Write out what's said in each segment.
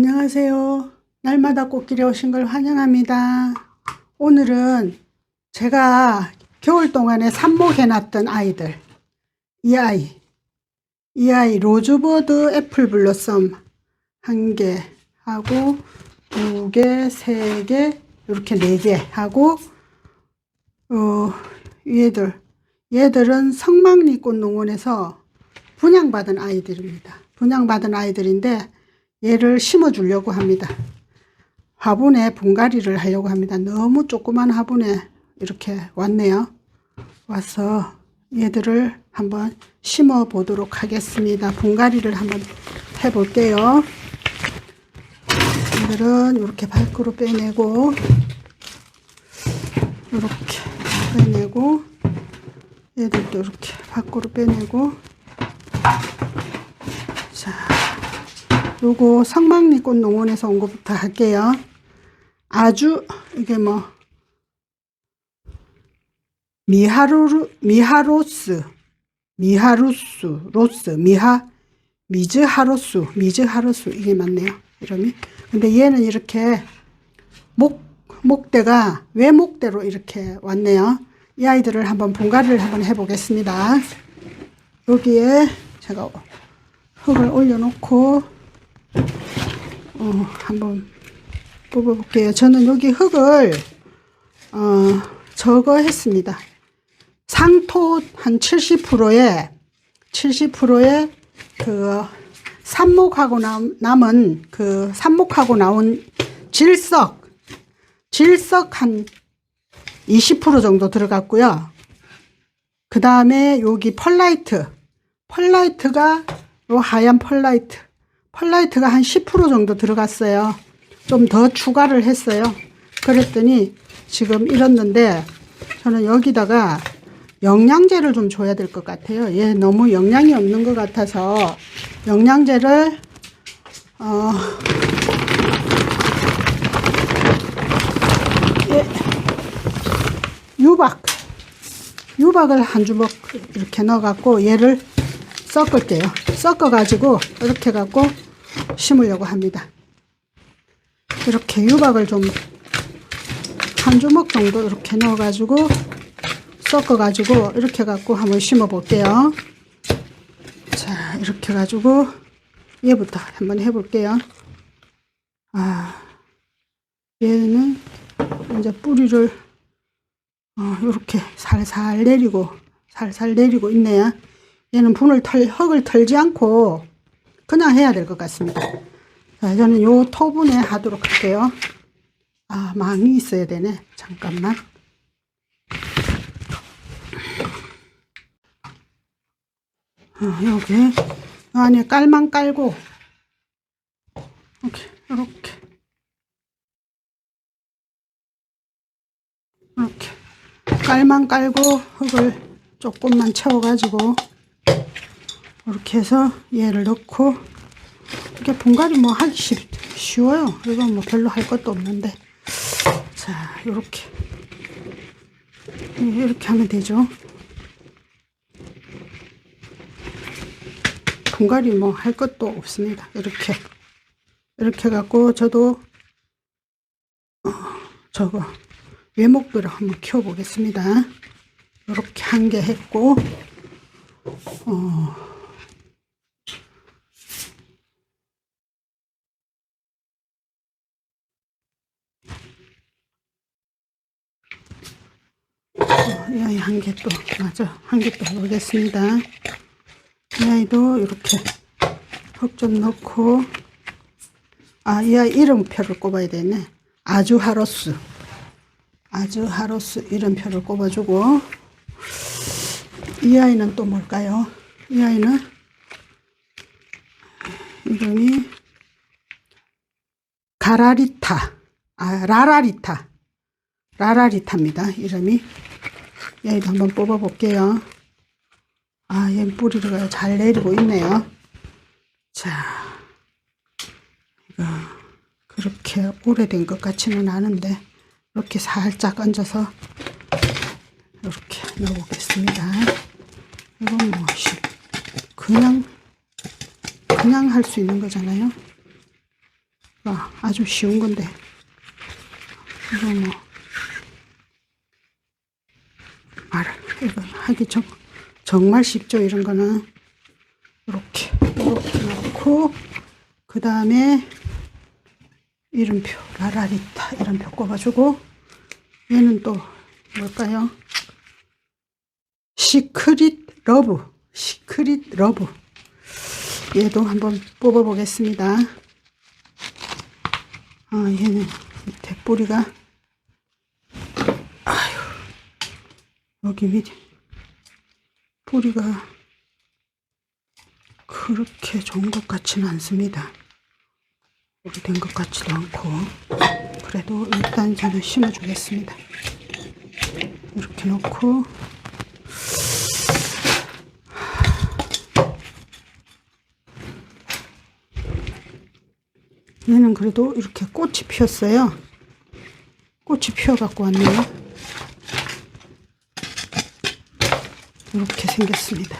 안녕하세요. 날마다 꽃길에 오신 걸 환영합니다. 오늘은 제가 겨울 동안에 삽목해놨던 아이들. 이 아이. 이 아이 로즈버드 애플 블러썸 한 개 하고 두 개, 세 개, 이렇게 네 개 하고 어, 얘들. 얘들은 성막리꽃 농원에서 분양받은 아이들입니다. 분양받은 아이들인데 얘를 심어 주려고 합니다. 화분에 분갈이를 하려고 합니다. 너무 조그만 화분에 이렇게 왔네요. 와서 얘들을 한번 심어 보도록 하겠습니다. 분갈이를 한번 해 볼게요. 얘들은 이렇게 밖으로 빼내고 이렇게 빼내고 얘들도 이렇게 밖으로 빼내고 자 요거 성막리꽃 농원에서 온 것부터 할게요. 아주 이게 뭐 미하루 미하로스 미하루스 로스 미하 미즈하로스 미즈하로스 이게 맞네요. 이름이. 근데 얘는 이렇게 목 목대가 외목대로 이렇게 왔네요. 이 아이들을 한번 분갈이를 한번 해보겠습니다. 여기에 제가 흙을 올려놓고 어, 한번 뽑아볼게요. 저는 여기 흙을 어, 저거 했습니다. 상토 한 70%에 70%에 그 삽목하고 남, 남은 그 삽목하고 나온 질석 질석 한 20% 정도 들어갔고요. 그 다음에 여기 펄라이트 펄라이트가 요 하얀 펄라이트 펄라이트가 한 10% 정도 들어갔어요. 좀 더 추가를 했어요. 그랬더니 지금 이렇는데 저는 여기다가 영양제를 좀 줘야 될 것 같아요. 얘 너무 영양이 없는 것 같아서 영양제를 어, 예, 유박 유박을 한 주먹 이렇게 넣어갖고 얘를 섞을게요. 섞어가지고 이렇게 갖고 심으려고 합니다. 이렇게 유박을 좀 한 주먹 정도 이렇게 넣어가지고 섞어가지고 이렇게 갖고 한번 심어 볼게요. 자, 이렇게 가지고 얘부터 한번 해볼게요. 아, 얘는 이제 뿌리를 어, 이렇게 살살 내리고 살살 내리고 있네요. 얘는 분을 털 흙을 털지 않고 그냥 해야 될 것 같습니다. 자, 저는 요 토분에 하도록 할게요. 아, 망이 있어야 되네. 잠깐만. 어, 여기 요 안에 깔망 깔고 이렇게 이렇게 이렇게 깔망 깔고 흙을 조금만 채워가지고 이렇게 해서 얘를 넣고 이렇게 분갈이 뭐 하기 쉽, 쉬워요. 이건 뭐 별로 할 것도 없는데 자 이렇게 이렇게 하면 되죠. 분갈이 뭐 할 것도 없습니다. 이렇게 이렇게 갖고 저도 어, 저거 외목비로 한번 키워 보겠습니다. 이렇게 한 개 했고 어, 어, 이 아이 한 개 또. 맞아. 한 개 또 해보겠습니다. 이 아이도 이렇게 흙 좀 넣고. 아 이 아이 이름표를 꼽아야 되네. 아주 하로스. 아주 하로스 이름표를 꼽아주고. 이 아이는 또 뭘까요? 이 아이는 이름이 가라리타. 아 라라리타. 라라리타입니다 이름이 이 아이도 한번 뽑아 볼게요 아, 얘 뿌리가 잘 내리고 있네요. 자, 이거 그렇게 오래된 것 같지는 않은데 이렇게 살짝 얹어서 이렇게 넣어보겠습니다. 이건 뭐 쉽- 그냥 그냥 할 수 있는 거잖아요. 아주 쉬운 건데 이거 뭐 이거 하기 정, 정말 쉽죠 이런 거는. 이렇게. 이렇게 놓고 그 다음에 이름표 라라리타 이름표 꼽아주고 얘는 또 뭘까요? 시크릿 러브 시크릿 러브. 얘도 한번 뽑아 보겠습니다. 아 얘는 밑에 뿌리가 아유 여기 밑에 뿌리가 그렇게 좋은 것 같지는 않습니다. 오래된 것 같지도 않고. 그래도 일단 저는 심어 주겠습니다. 이렇게 놓고. 얘는 그래도 이렇게 꽃이 피었어요. 꽃이 피어갖고 왔네요. 이렇게 생겼습니다.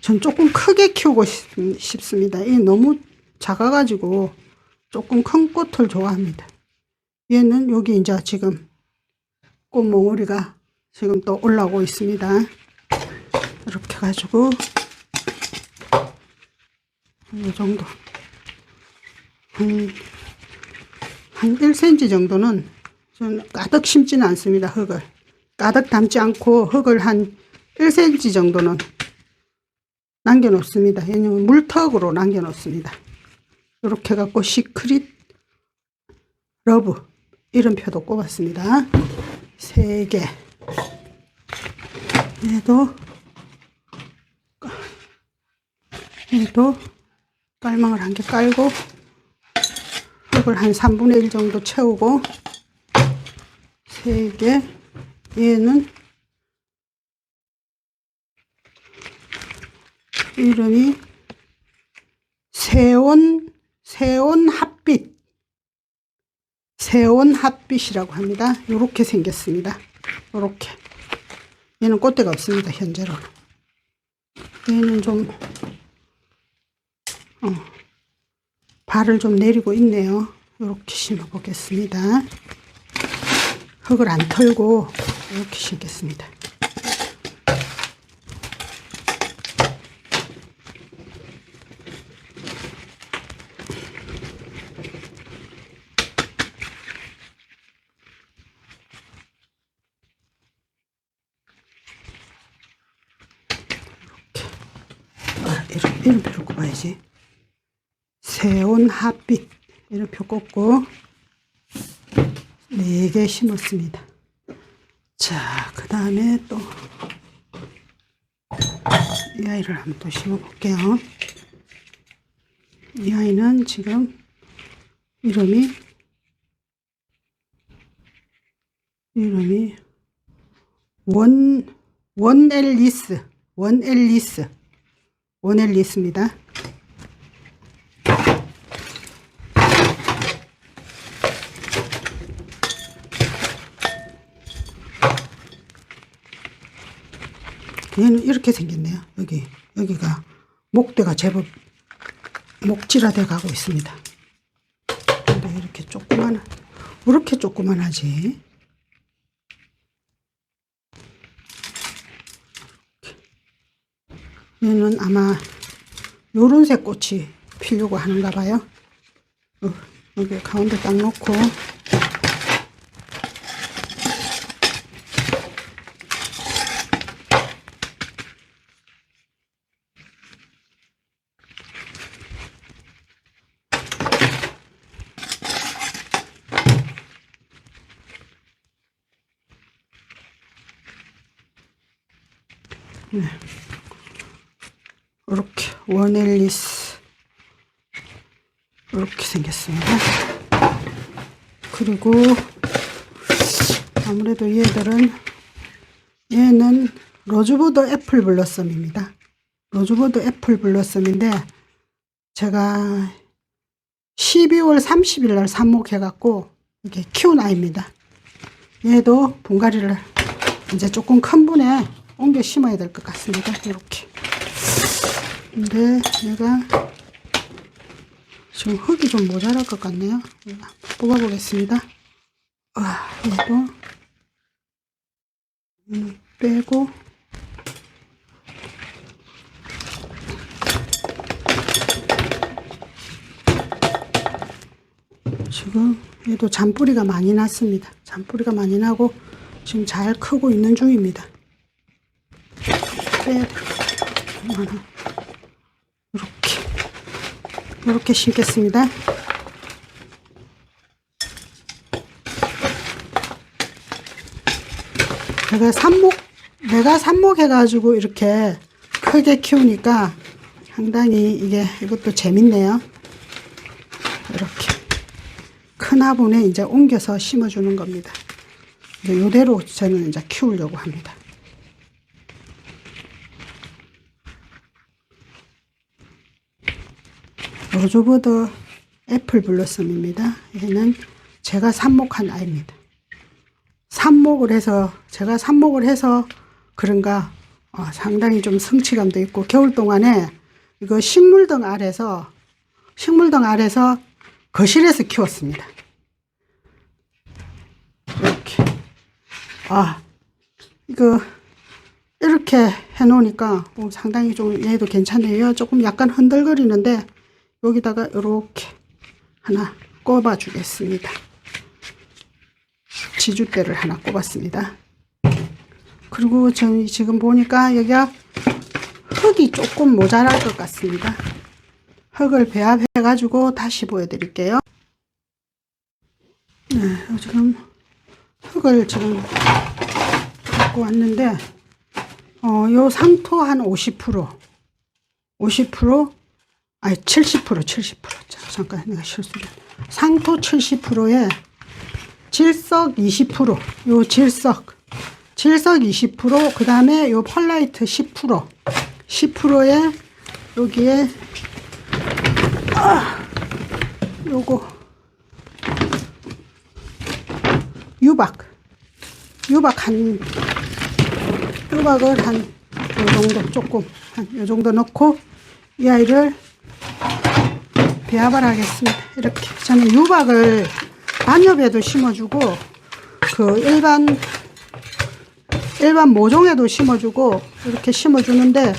전 조금 크게 키우고 싶- 싶습니다. 이 너무 작아가지고 조금 큰 꽃을 좋아합니다. 얘는 여기 이제 지금 꽃몽우리가 지금 또 올라오고 있습니다. 이렇게 가지고 이 정도 한, 한 1cm 정도는 저는 가득 심지는 않습니다. 흙을 가득 담지 않고 흙을 한 1cm 정도는 남겨 놓습니다. 왜냐면 물턱으로 남겨 놓습니다. 이렇게 갖고 시크릿 러브 이름표도 꼽았습니다. 세 개. 얘도 얘도 깔망을 한 개 깔고 흙을 한 3분의 1 정도 채우고 세 개. 얘는 이름이 세온 세온 핫빛 세온 핫빛이라고 합니다. 이렇게 생겼습니다. 이렇게 얘는 꽃대가 없습니다. 현재로 얘는 좀 어, 발을 좀 내리고 있네요. 이렇게 심어 보겠습니다. 흙을 안 털고 이렇게 심겠습니다. 아, 이름, 이름표를 꼽아야지. 세온 핫빛 이름표 꼽고 네개 심었습니다. 자, 그 다음에 또 이 아이를 한번 또 심어 볼게요. 이 아이는 지금 이름이 이름이 원 원앨리스 원앨리스 원앨리스입니다. 얘는 이렇게 생겼네요. 여기 여기가 목대가 제법 목질화돼 가고 있습니다. 근데 이렇게 조그만 왜 이렇게 조그만하지? 얘는 아마 요런색 꽃이 피려고 하는가 봐요. 어, 여기 가운데 딱 놓고 원앨리스 이렇게 생겼습니다. 그리고 아무래도 얘들은 얘는 로즈보드 애플 블러썸입니다. 로즈보드 애플 블러썸인데 제가 12월 30일 날 삽목해 갖고 이렇게 키운 아이입니다. 얘도 분갈이를 이제 조금 큰 분에 옮겨 심어야 될 것 같습니다. 이렇게. 근데 내가 지금 흙이 좀 모자랄 것 같네요. 뽑아보겠습니다. 와, 얘도 음, 빼고 지금 얘도 잔뿌리가 많이 났습니다. 잔뿌리가 많이 나고 지금 잘 크고 있는 중입니다. 빼고 이렇게 심겠습니다. 내가 삽목 내가 삽목해가지고 이렇게 크게 키우니까 상당히 이게 이것도 재밌네요. 이렇게 큰 화분에 이제 옮겨서 심어주는 겁니다. 이제 이대로 저는 이제 키우려고 합니다. 로즈보드 애플 블루썸입니다. 얘는 제가 삽목한 아이입니다. 삽목을 해서 제가 삽목을 해서 그런가 어, 상당히 좀 성취감도 있고 겨울 동안에 이거 식물등 아래서 식물등 아래서 거실에서 키웠습니다. 이렇게 아 이거 이렇게 해놓으니까 어, 상당히 좀 얘도 괜찮네요. 조금 약간 흔들거리는데 여기다가 이렇게 하나 꼽아 주겠습니다. 지주대를 하나 꼽았습니다. 그리고 저는 지금 보니까 여기가 흙이 조금 모자랄 것 같습니다. 흙을 배합해 가지고 다시 보여드릴게요. 네, 지금 흙을 지금 갖고 왔는데 어, 요 상토 한 50%, 50%, 아니 70%, 70%. 자, 잠깐 내가 실수를. 상토 70%에 질석 20%, 요 질석, 질석 20%, 그 다음에 요 펄라이트 10%, 10%에 여기에 아, 요거. 유박, 유박 한 유박을 한 요 정도 조금 한 요 정도 넣고 이 아이를 배합을 하겠습니다. 이렇게 저는 유박을 단엽에도 심어주고 그 일반 일반 모종에도 심어주고 이렇게 심어주는데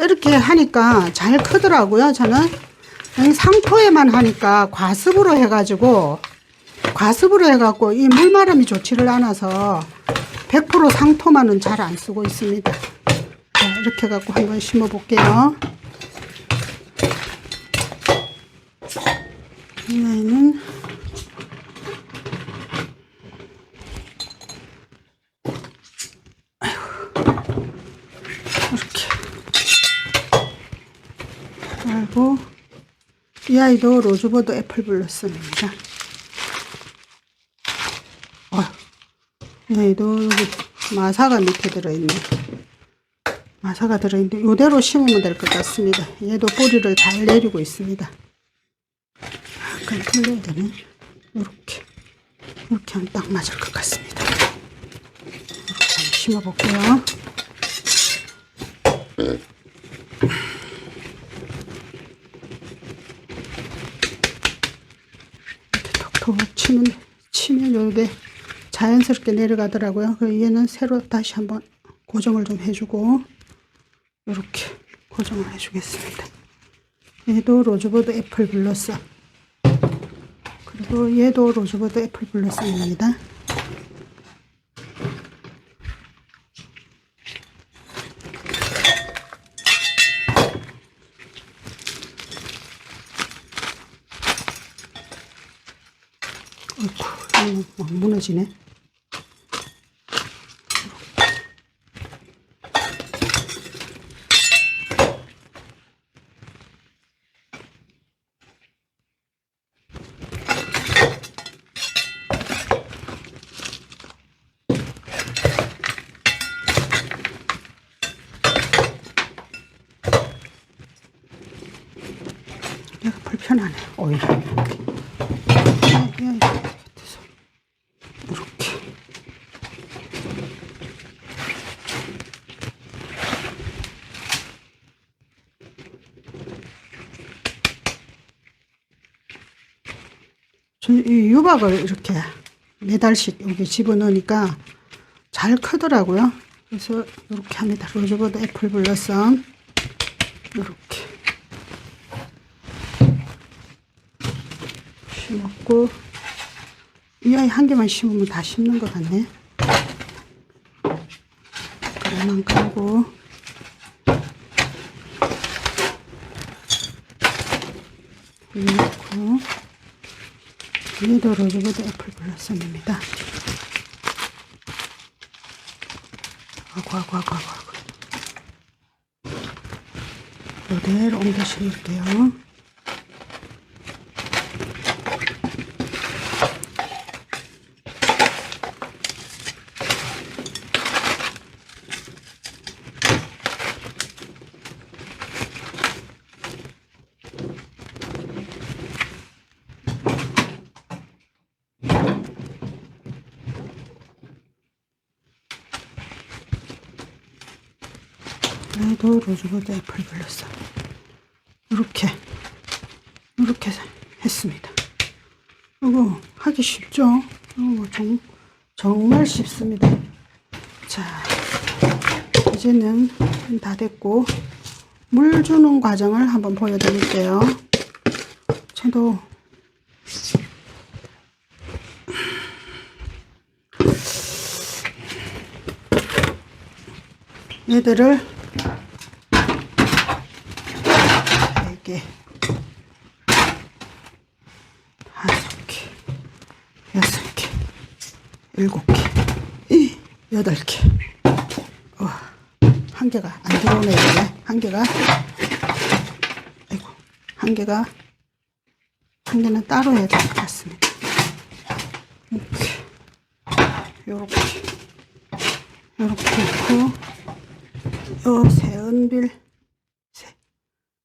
이렇게 하니까 잘 크더라고요. 저는 상토에만 하니까 과습으로 해가지고 과습으로 해갖고 이 물마름이 좋지를 않아서 100% 상토만은 잘 안 쓰고 있습니다. 자, 이렇게 해갖고 한번 심어 볼게요. 이 아이는 이렇게 그리고 이 아이도 로즈보드 애플 블루썸입니다. 어, 이 아이도 여기 마사가 밑에 들어있네. 마사가 들어있는데 이대로 심으면 될 것 같습니다. 얘도 뿌리를 잘 내리고 있습니다. 약간 틀려야 되네. 이렇게 이렇게 하면 딱 맞을 것 같습니다. 이렇게 심어볼게요. 이렇게 톡톡 치면 치면 요게 자연스럽게 내려가더라고요. 그 얘는 새로 다시 한번 고정을 좀 해주고 이렇게 고정을 해주겠습니다. 얘도 로즈보드 애플 블러썸 그리고 얘도 로즈보드 애플 블러썸입니다. 어이구, 막 무너지네. 편하네 오히려 음, 음, 음. 이렇게. 이 유박을 이렇게 네 매달씩 여기 집어넣으니까 잘 크더라고요. 그래서 이렇게 합니다. 로즈보드 애플 블러썸. 이렇게. 심었고 이 아이 한 개만 심으면 다 심는 것 같네. 그만 깔고 넣고 얘도 로즈보드 애플 블러썸입니다. 아고 아고 아고 아고 아고 이대로 옮겨 심을게요. 얘도 로즈보드 애플 블러썸 이렇게 이렇게 했습니다. 이거 하기 쉽죠? 이거 정, 정말 쉽습니다. 자 이제는 다 됐고 물 주는 과정을 한번 보여드릴게요. 저도 얘들을 네 개, 다섯 개, 여섯 개, 일곱 개, 이, 여덟 개. 와, 한 개가 안 들어오네, 이게. 한 개가. 아이고, 한 개가. 한 개는 따로 해야 될 것 같습니다. 이렇게. 요렇게. 요렇게 있고, 요 세은빌, 세,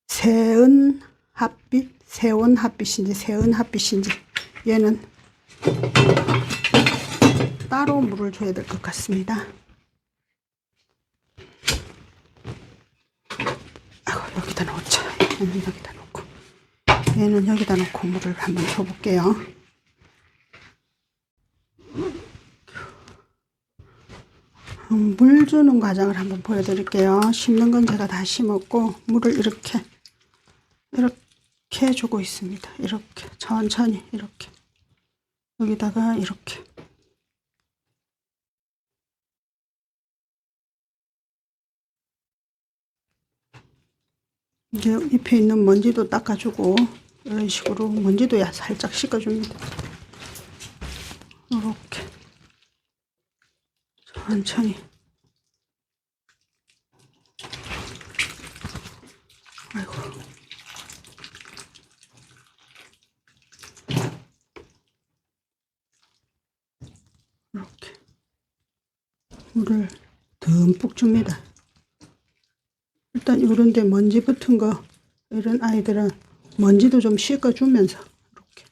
세은 핫빛, 세원 핫빛인지 세은 핫빛인지 얘는 따로 물을 줘야 될 것 같습니다. 아이고 여기다 놓자. 얘는 여기다 놓고 얘는 여기다 놓고 물을 한번 줘볼게요. 음, 물 주는 과정을 한번 보여드릴게요. 심는 건 제가 다 심었고 물을 이렇게 이렇게 주고 있습니다. 이렇게 천천히 이렇게 여기다가 이렇게 이제 잎에 있는 먼지도 닦아주고 이런 식으로 먼지도 야- 살짝 씻어줍니다. 이렇게 천천히 아이고 이렇게 물을 듬뿍 줍니다. 일단 이런데 먼지 붙은 거 이런 아이들은 먼지도 좀 씻어주면서 이렇게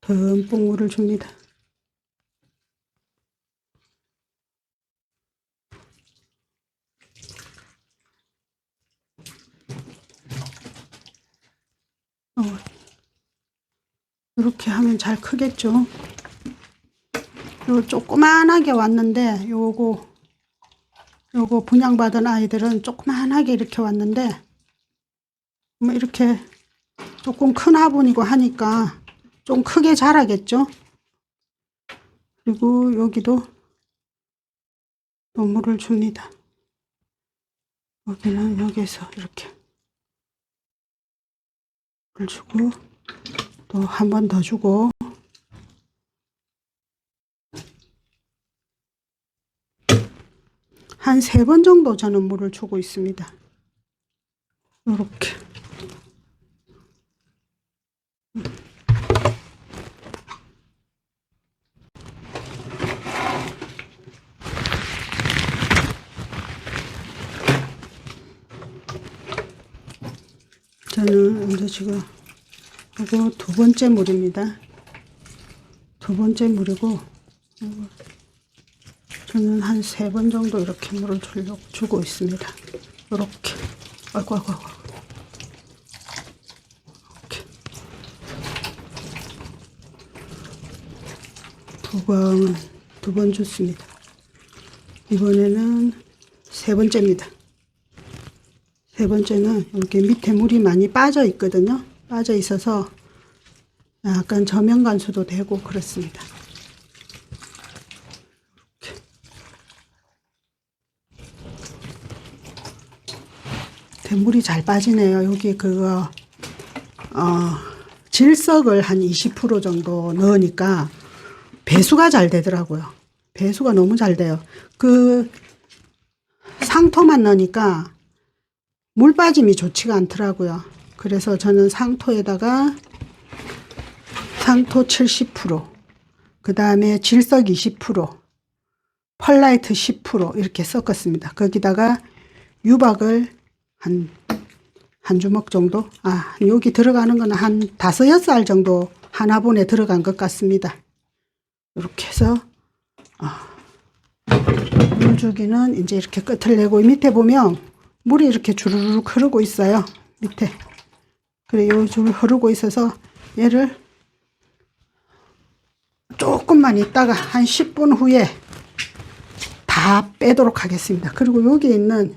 듬뿍 물을 줍니다. 어, 이렇게 하면 잘 크겠죠. 요 조그만하게 왔는데 요거 요거 분양받은 아이들은 조그만하게 이렇게 왔는데 뭐 이렇게 조금 큰 화분이고 하니까 좀 크게 자라겠죠. 그리고 여기도 또 물을 줍니다. 여기는 여기서 이렇게 물 주고 또 한 번 더 주고 한 세 번 정도 저는 물을 주고 있습니다. 이렇게. 저는 이제 지금 이거 두 번째 물입니다. 두 번째 물이고 저는 한 세 번 정도 이렇게 물을 주려고 주고 있습니다. 이렇게. 아이고, 아이고, 아이고. 이렇게. 두 번, 두 번 줬습니다. 이번에는 세 번째입니다. 세 번째는 이렇게 밑에 물이 많이 빠져 있거든요. 빠져 있어서 약간 저면 간수도 되고 그렇습니다. 이렇게. 물이 잘 빠지네요. 여기 그거 어, 질석을 한 20% 정도 넣으니까 배수가 잘 되더라고요. 배수가 너무 잘 돼요. 그 상토만 넣으니까 물 빠짐이 좋지가 않더라고요. 그래서 저는 상토에다가 상토 70%, 그 다음에 질석 20%, 펄라이트 10% 이렇게 섞었습니다. 거기다가 유박을 한, 한 주먹 정도? 아, 여기 들어가는 거는 한 다섯, 여섯 알 정도 하나분에 들어간 것 같습니다. 이렇게 해서, 아, 물주기는 이제 이렇게 끝을 내고 밑에 보면 물이 이렇게 주르륵 흐르고 있어요. 밑에. 그래, 요줄 흐르고 있어서 얘를 조금만 있다가 한 10분 후에 다 빼도록 하겠습니다. 그리고 여기 있는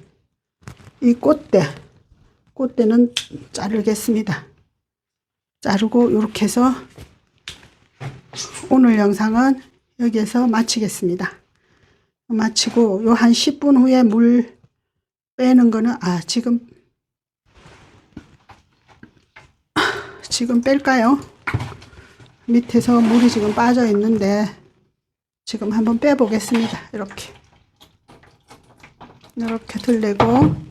이 꽃대, 꽃대는 자르겠습니다. 자르고 이렇게 해서 오늘 영상은 여기에서 마치겠습니다. 마치고 요 한 10분 후에 물 빼는 거는 아 지금 지금 뺄까요? 밑에서 물이 지금 빠져 있는데 지금 한번 빼 보겠습니다. 이렇게 이렇게 들내고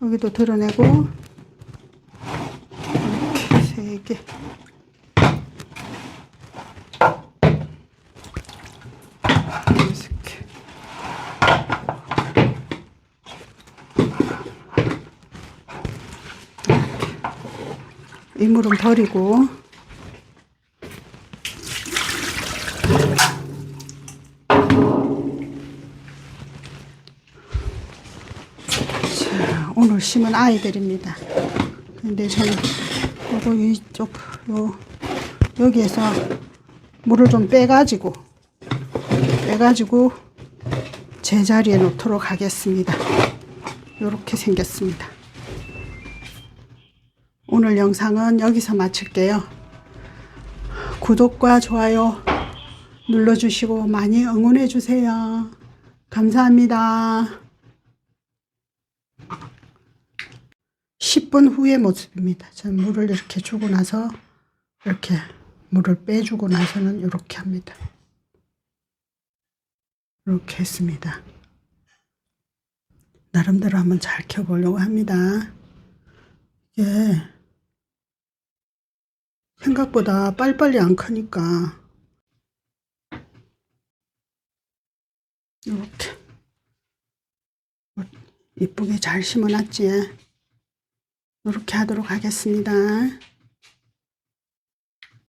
여기도 드러내고 이렇게 세 개. 이렇게. 이 물은 버리고 심은 아이들입니다. 근데 저는 요거 이쪽 요 여기에서 물을 좀 빼가지고 빼가지고 제자리에 놓도록 하겠습니다. 이렇게 생겼습니다. 오늘 영상은 여기서 마칠게요. 구독과 좋아요 눌러주시고 많이 응원해 주세요. 감사합니다. 10분 후의 모습입니다. 전 물을 이렇게 주고 나서 이렇게 물을 빼주고 나서는 이렇게 합니다. 이렇게 했습니다. 나름대로 한번 잘 켜보려고 합니다. 이게 생각보다 빨리빨리 안 크니까 이렇게 이쁘게 잘 심어놨지. 이렇게 하도록 하겠습니다.